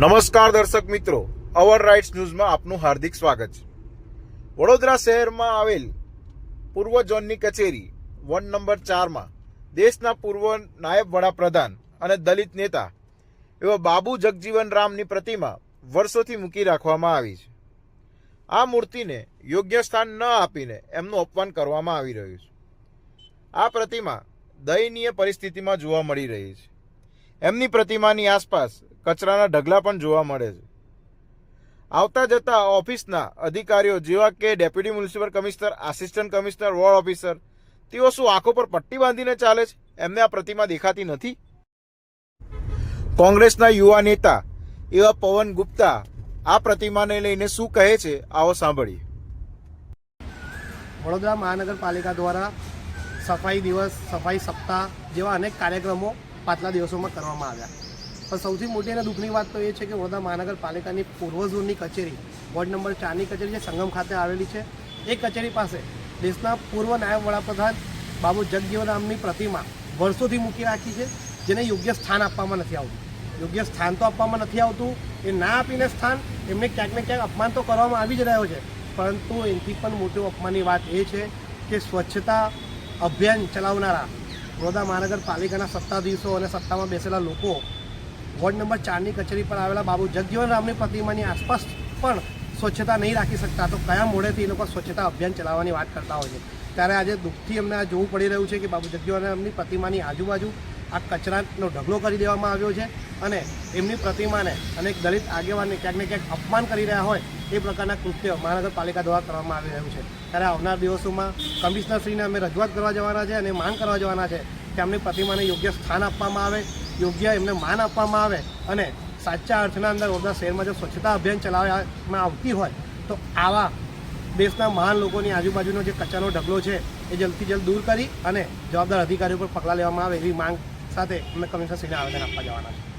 નમસ્કાર દર્શક મિત્રો અવર રાઇટ્સ ન્યૂઝમાં આપનું હાર્દિક સ્વાગત છે. વડોદરા શહેરમાં આવેલ પૂર્વ ઝોનની કચેરી વન નંબર ચારમાં, દેશના પૂર્વ નાયબ વડાપ્રધાન અને દલિત નેતા એવા બાબુ જગજીવન રામની પ્રતિમા વર્ષોથી મૂકી રાખવામાં આવી છે. આ મૂર્તિને યોગ્ય સ્થાન ન આપીને એમનું અપમાન કરવામાં આવી રહ્યું છે. આ પ્રતિમા દયનીય પરિસ્થિતિમાં જોવા મળી રહી છે. એમની પ્રતિમાની આસપાસ કચરાના ઢગલા પણ જોવા મળે છે. આવતા જતા ઓફિસના અધિકારીઓ જેવા કે deputy municipal commissioner, assistant commissioner, ward officer, તેઓ શું આંખો પર પટ્ટી બાંધીને ચાલે છે? એમને આ પ્રતિમા દેખાતી નથી? કોંગ્રેસના યુવા નેતા એવા પવન ગુપ્તા આ પ્રતિમાને લઈને શું કહે છે? આવો સાંભળીએ. વડોદરા મહાનગરપાલિકા દ્વારા સફાઈ દિવસ, સફાઈ સપ્તાહ જેવા અનેક કાર્યક્રમો પાછલા દિવસોમાં કરવામાં આવ્યા. પણ સૌથી મોટી અને દુઃખની વાત તો એ છે કે વડોદરા મહાનગરપાલિકાની પૂર્વ ઝોનની કચેરી, વોર્ડ નંબર ચારની કચેરી જે સંગમ ખાતે આવેલી છે, એ કચેરી પાસે દેશના પૂર્વ નાયબ વડાપ્રધાન બાબુ જગજીવનરામની પ્રતિમા વર્ષોથી મૂકી રાખી છે, જેને યોગ્ય સ્થાન આપવામાં નથી આવતું. યોગ્ય સ્થાન તો આપવામાં નથી આવતું, એ ના આપીને સ્થાન એમને ક્યાંક ને ક્યાંક અપમાન તો કરવામાં આવી જ રહ્યો છે, પરંતુ એનાથી પણ મોટું અપમાનની વાત એ છે કે સ્વચ્છતા અભિયાન ચલાવનારા વડોદરા મહાનગરપાલિકાના સત્તાધીશો અને સત્તામાં બેસેલા લોકો વોર્ડ નંબર ચારની કચેરી પર આવેલા બાબુ જગજીવન રામની પ્રતિમાની આસપાસ પણ સ્વચ્છતા નહીં રાખી શકતા. તો કયા મોડેથી એ લોકો સ્વચ્છતા અભિયાન ચલાવવાની વાત કરતા હોય છે? ત્યારે આજે દુઃખથી અમને આ જોવું પડી રહ્યું છે કે બાબુ જગજીવન રામની પ્રતિમાની આજુબાજુ આ કચરાનો ઢગલો કરી દેવામાં આવ્યો છે અને એમની પ્રતિમાને અને એક દલિત આગેવાનને ક્યાંક ને ક્યાંક અપમાન કરી રહ્યા હોય એ પ્રકારના કૃત્ય મહાનગરપાલિકા દ્વારા કરવામાં આવી રહ્યું છે. ત્યારે આવનાર દિવસોમાં કમિશનરશ્રીને અમે રજૂઆત કરવા જવાના છે અને માંગ કરવા જવાના છે કે એમની પ્રતિમાને યોગ્ય સ્થાન આપવામાં આવે, યોગ્ય એમને માન આપવામાં આવે અને સાચા અર્થના અંદર વડોદરા શહેરમાં જો સ્વચ્છતા અભિયાન ચલાવવામાં આવતી હોય, તો આવા દેશના મહાન લોકોની આજુબાજુનો જે કચરાનો ઢગલો છે, એ જલ્દથી જલ્દ દૂર કરી અને જવાબદાર અધિકારીઓ પર પગલાં લેવામાં આવે એવી માંગ સાથે અમે કમિશનરશ્રીને આવેદન આપવા જવાના છે